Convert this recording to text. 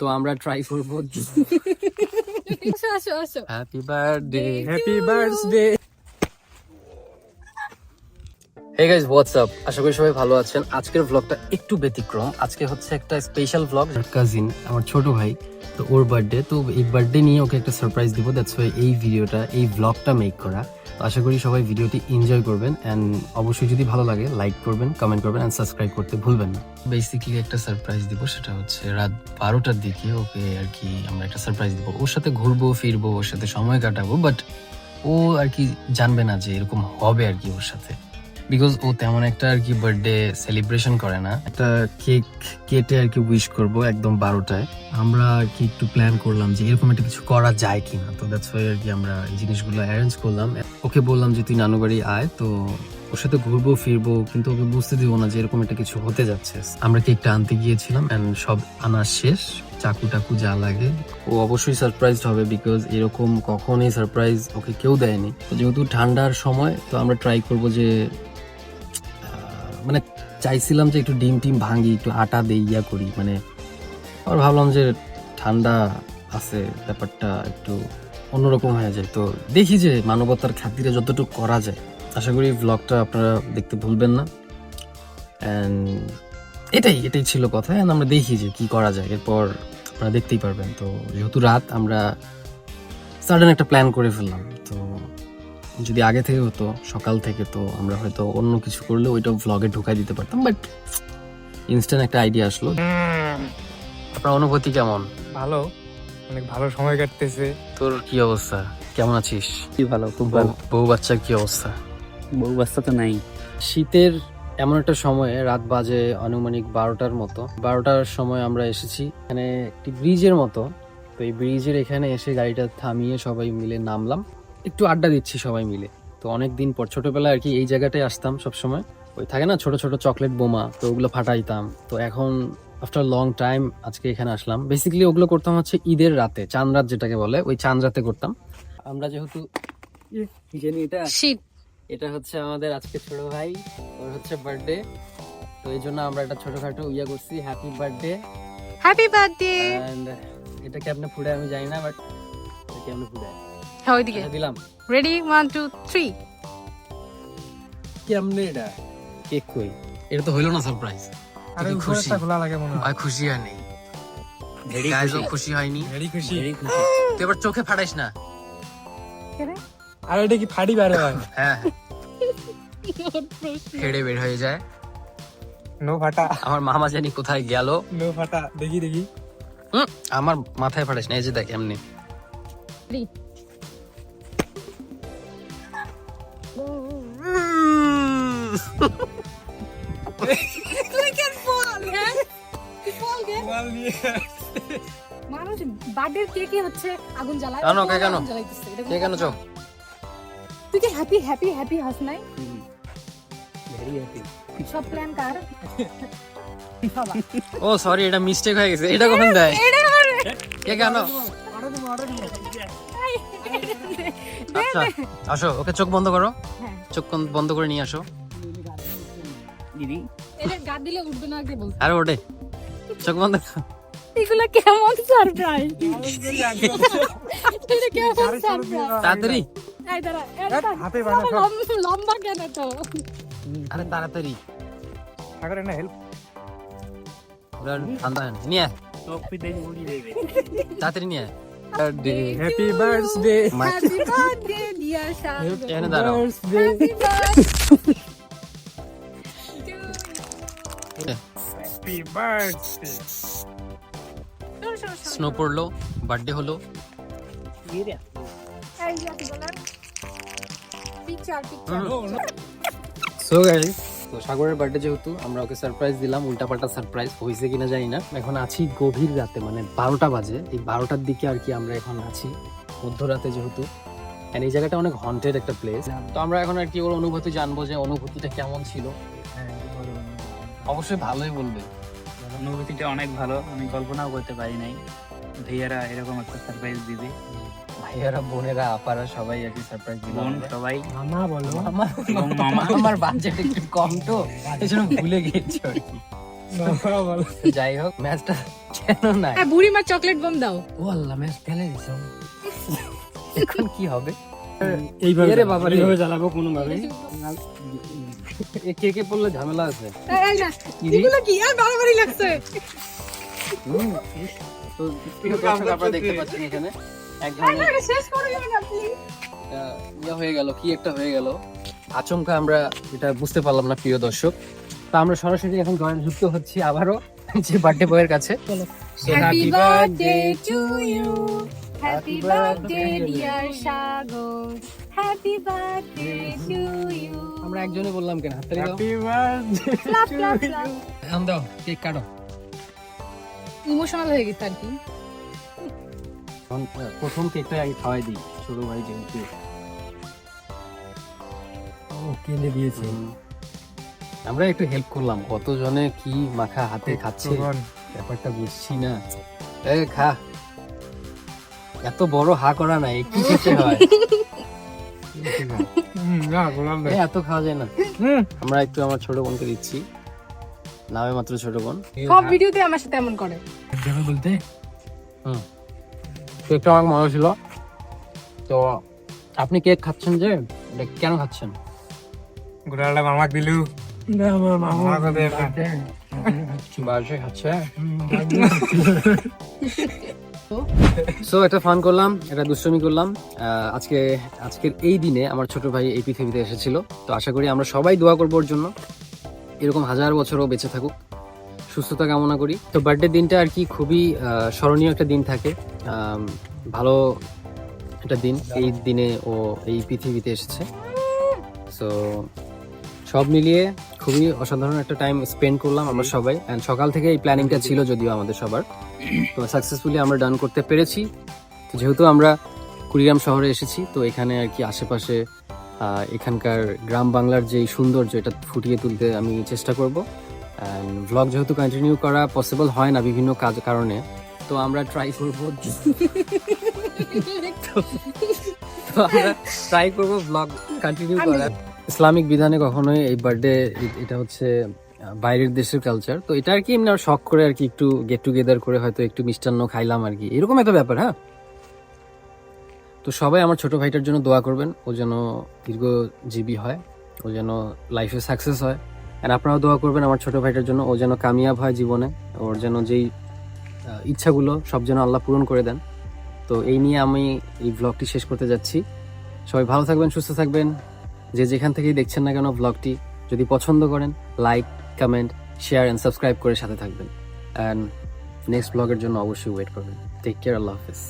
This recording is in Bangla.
তো আমরা ট্রাই করব। আসো আসো। আসো happy birthday happy birthday hey guys WhatsApp আশা করি সবাই ভালো আছেন। আজকের ব্লগটা একটু ব্যতিক্রম। আজকে হচ্ছে একটা স্পেশাল ব্লগ কাজিন আমার ছোট ভাই তো ওর বার্থডে তো এই বার্থডে নিয়ে ওকে একটা সারপ্রাইজ দিব। দ্যাটস ওয়াই এই ভিডিওটা এই ব্লগটা মেক করা। তো আশা করি সবাই ভিডিওটি এনজয় করবেন অ্যান্ড অবশ্যই যদি ভালো লাগে লাইক করবেন কমেন্ট করবেন অ্যান্ড সাবস্ক্রাইব করতে ভুলবেন না। বেসিক্যালি একটা সারপ্রাইজ দিব, সেটা হচ্ছে রাত বারোটার দিকে ওকে আর কি আমরা একটা সারপ্রাইজ দিব। ওর সাথে ঘুরবো, ফিরবো, ওর সাথে সময় কাটাবো বাট ও আর কি জানবে না যে এরকম হবে আর কি ওর সাথে। বিকজ ও তেমন একটা আর কি বার্থডে সেলিব্রেশন করে না। একটা কেক কেটে আর কি উইশ করব একদম বারোটায়। আমরা কি একটু প্ল্যান করলাম যে এরকম একটা কিছু করা যায় কিনা। তো দ্যাটস ওয়াই আর কি আমরা এই জিনিসগুলো অ্যারেঞ্জ করলাম। ওকে বললাম যে, তুই নানু বাড়ি আয়। তো ওর সাথে ঘুরবো, ফিরবো, কিন্তু ওকে বুঝতে দিব না যে এরকম একটা কিছু হতে যাচ্ছে। আমরা কেকটা আনতে গিয়েছিলাম এন্ড সব আনা শেষ। চাকু টাকু যা লাগে। ও অবশ্যই সারপ্রাইজ হবে বিকজ এরকম কখনই সারপ্রাইজ ওকে কেউ দেয়নি। যেহেতু ঠান্ডার সময়, তো আমরা ট্রাই করব যে মানে চাইছিলাম যে একটু ডিম টিম ভাঙি, একটু আটা দেই, ইয়া করি মানে আবার ভাবলাম যে ঠান্ডা আছে, ব্যাপারটা একটু অন্যরকম হয়ে যায়। তো দেখি যে মানবতার খাতিরে যতটুকু করা যায়। আশা করি ব্লগটা আপনারা দেখতে ভুলবেন না। অ্যান্ড এটাই এটাই ছিল কথা। And আমরা দেখি যে কি করা যায়। এরপর আপনারা দেখতেই পারবেন। তো যেহেতু রাত, আমরা সাডেন একটা প্ল্যান করে ফেললাম। যদি আগে থেকে হতো সকাল থেকে তো আমরা হয়তো অন্য কিছু করলে ওইটা ভ্লগে ঢুকাই দিতে পারতাম বাট ইনস্ট্যান্ট একটা আইডিয়া আসলো। আপনার অনুভূতি কেমন? ভালো। অনেক ভালো সময় কাটতেছে। তোর কি অবস্থা? কেমন আছিস? কি ভালো খুব ভালো। বউ বাচ্চার কি অবস্থা? বউ বাচ্চা তো নাই। শীতের এমন একটা সময়ে রাত বাজে আনুমানিক বারোটার মতো বারোটার সময় আমরা এসেছি এখানে একটি ব্রিজের মতো। তো এই ব্রিজের এখানে এসে গাড়িটা থামিয়ে সবাই মিলে নামলাম। একটু আড্ডা দিচ্ছি সবাই মিলে। তো অনেক দিন পর ছোটবেলায় আর কি এই জায়গাটায় আসতাম সবসময়। ওই থাকে না ছোট ছোট চকলেট বোমা তো ওগুলো ফাটাইতাম। তো এখন আফটার লং টাইম আজকে এখানে আসলাম। বেসিক্যালি ওগুলো করতাম হচ্ছে ঈদের রাতে চাঁদ রাত যেটাকে বলে ওই চাঁদ রাতে করতাম। আমরা যেহেতু জানি এটা? এটা হচ্ছে আমাদের আজকে ছোট ভাই ওর হচ্ছে বার্থডে তো এই জন্য আমরা একটা ছোটখাটো ইয়া করছি হ্যাপি বার্থডে হ্যাপি বার্থডে এটা কেমনে ফুডে আমি জানি না বাট কেমনে ফুডে হ্যাঁ ওইদিকে। দিলাম। রেডি ওয়ান টু থ্রি কেমনে এটা? কেক কই? এটা তো হইল না সারপ্রাইজ আরে খুশি। খোলা লাগে মনে হয়। খুশি হয়নি ভেরি Guys, খুশি। খুশি হয়নি। ভেরি খুশি। তুই এবার চোখে ফাটাইস না। আর এটা কি ফাড়ি বাইরে হয়? হ্যাঁ। ফেড়ে বের হয়ে যায়। নো ফাটা। আমার মামা জানি কোথায় গেল। নো ফাটা। দেখি দেখি। হুম, আমার মাথায় ফাটাইস না। এই যে দেখ এমনি। মানুষ বার্থডে কেকে হচ্ছে আগুন জ্বালায় কেন, কে কেন? কে কেন তুই কি হ্যাপি হ্যাপি হ্যাপি হাস নাই? ভেরি হ্যাপি সব প্ল্যান কার? ও সরি এটা মিস্টেক হয়ে গেছে। এটা কখন দেয়? কে কেন? আচ্ছা আসো ওকে চোখ বন্ধ করো। হ্যাঁ। চোখ বন্ধ করে নিয়ে আসো। দিদি এটা গা দিলে উঠবে না আগে বলতে আরে ওঠে। চোখ বন্ধ এগুলো কেমন সারপ্রাইজ এটা কেমন সারপ্রাইজ তাড়াতাড়ি। এই দাঁড়া হাতে বানা লম্বা- লম্বা কেন তো? আরে তাড়াতাড়ি। সাগরে না হেল্প ঠান্ডা নিয়ে তাড়াতাড়ি নিয়ে birthday birthday dear happy birthday snow পড়ল বার্থডে হলো। সো গাইস তো সাগরের বার্থডে যেহেতু, আমরা ওকে সারপ্রাইজ দিলাম, উল্টাপাল্টা সারপ্রাইজ হয়েছে কিনা জানি না। এখন আছি গভীর রাতে মানে বারোটা বাজে। এই বারোটার দিকে আর কি আমরা এখন আছি, মধ্যরাতে যেহেতু। এই জায়গাটা অনেক হন্টেড একটা প্লেস তো আমরা এখন আর কি ওর অনুভূতি জানব যে অনুভূতিটা কেমন ছিল। অবশ্যই ভালোই বলবে। অনুভূতিটা অনেক ভালো আমি কল্পনাও করতে পারি নাই। ভাইয়ারা এরকম একটা সারপ্রাইজ দিবে। ভাইয়ারা বোনেরা আপারা সবাই আর কি সারপ্রাইজ দিল বোন সবাই। মামা বলো। আমার মামা। আমার বাজেট একটু কম তো এই জন্য ভুলে গিয়েছি আর কি। যাই হোক ম্যাচটা কেন নাই? হ্যাঁ বুড়ি মা চকলেট বম দাও। ও আল্লাহ ম্যাচ ফেলে দিছো। এখন কি হবে? এইভাবে এরে বাবা এইভাবে জ্বালাবো কোনো ভাবে কে কে পড়লে ঝামেলা আছে? এই, এই না, এগুলো কি? আর বাড়াবাড়ি লাগছে। তো আপনারা দেখতে পাচ্ছেন এখানে। এক ধরনের শেষ করে দিবেন আপনি। আহ, ইয়ে হয়ে গেল কি একটা হয়ে গেল। আচমকা আমরা এটা বুঝতে পারলাম না প্রিয় দর্শক। তো আমরা সরাসরি এখন গান যুক্ত হচ্ছি আবারও যে বার্থডে বয়ের কাছে। Happy birthday to you happy birthday dear Sagar happy birthday to you আমরা একজনে বললাম কেন? হাততালি দাও। Happy birthday clap clap clap আম দাও কেক কাটো। ইমোশনাল হয়ে গেছে আর কি? প্রথম কেকটা আগে খাওয়াই দিই ছোট ভাই যেহেতু। ও কেঁদে দিয়েছে। আমরা একটু হেল্প করলাম কতজনে কি মাখা হাতে খাচ্ছে ব্যাপারটা বুঝছি না। এ খা। এত বড় হা করা নাই একটু খেতে হয়? না এত খাওয়া যায় না। হুম। আমরা একটু আমার ছোট বোনকে দিচ্ছি। নামে মাত্র ছোট বোন। সব ভিডিওতে আমার সাথে এমন করে। যাবে বলতে? হুম। কেকটা অনেক মজা ছিল। তো আপনি কেক খাচ্ছেন যে এটা কেন খাচ্ছেন? গোলাটা মামাক দিলু। আমার বাসে খাচ্ছে। সো একটা ফান করলাম একটা দুষ্টমি করলাম। আজকে, আজকের এই দিনে আমার ছোট ভাই এই পৃথিবীতে এসেছিল। তো আশা করি আমরা সবাই দোয়া করব ওর জন্য। এরকম হাজার বছরও বেঁচে থাকুক। সুস্থতা কামনা করি। তো বার্থডে দিনটা আর কি খুবই স্মরণীয় একটা দিন থাকে। ভালো একটা দিন এই দিনে ও এই পৃথিবীতে এসেছে। সো সব মিলিয়ে খুবই অসাধারণ একটা টাইম স্পেন্ড করলাম আমরা সবাই। অ্যান্ড সকাল থেকে এই প্ল্যানিংটা ছিল যদিও আমাদের সবার। তো সাকসেসফুলি আমরা ডান করতে পেরেছি। তো যেহেতু আমরা কুড়িগ্রাম শহরে এসেছি তো এখানে আর কি আশেপাশে এখানকার গ্রাম বাংলার যেই সৌন্দর্য এটা ফুটিয়ে তুলতে আমি চেষ্টা করব। অ্যান্ড ব্লগ যেহেতু কন্টিনিউ করা পসিবল হয় না বিভিন্ন কাজ কারণে তো আমরা ট্রাই করব। তো আমরা ট্রাই করব ব্লগ কন্টিনিউ করার। ইসলামিক বিধানে কখনোই এই বার্থডে এটা হচ্ছে বাইরের দেশের কালচার তো এটা আর কি এমনি শখ করে আর কি একটু গেট টুগেদার করে হয়তো একটু মিষ্টান্ন খাইলাম আর কি। এরকম একটা ব্যাপার হ্যাঁ? তো সবাই আমার ছোট ভাইটার জন্য দোয়া করবেন, ও যেন দীর্ঘজীবী হয়, ও যেন লাইফে সাকসেস হয়। আর আপনারাও দোয়া করবেন আমার ছোট ভাইটার জন্য, ও যেন কামিয়াব হয় জীবনে, ওর যেন যেই ইচ্ছাগুলো সব যেন আল্লাহ পূরণ করে দেন। তো এই নিয়ে আমি এই ব্লগটি শেষ করতে যাচ্ছি। সবাই ভালো থাকবেন, সুস্থ থাকবেন। যে যেখান থেকেই দেখছেন না কেন ব্লগটি যদি পছন্দ করেন like comment share and subscribe করে সাথে থাকবেন। অ্যান্ড নেক্সট ব্লগের জন্য অবশ্যই ওয়েট করবেন। টেক কেয়ার আল্লাহ হাফিজ।